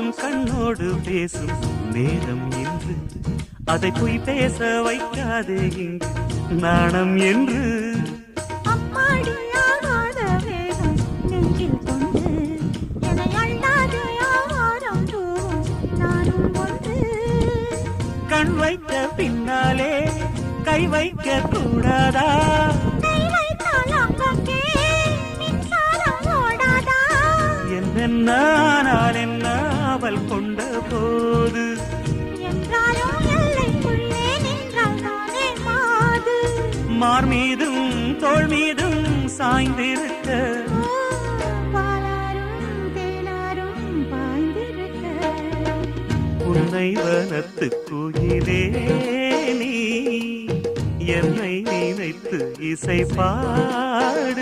கூசும் கண்ணோடு பேசும் நேரம் என்று அதை பொய் பேச வைக்காதே இங்கு நாணம் என்று. கண் வைத்த பின்னாலே கை வைக்க கூடாதா? கை வைத்தால் அங்கங்கே மின்சாரம் ஓடாதா? என்ன ஆனால் என்ன அவள் கொண்ட போது மார் மீதும் தோள் மீதும் சாய்ந்திருக்க. உன்னை வனத்து குயிலே நீ என்னை நினைத்து இசை பாடு.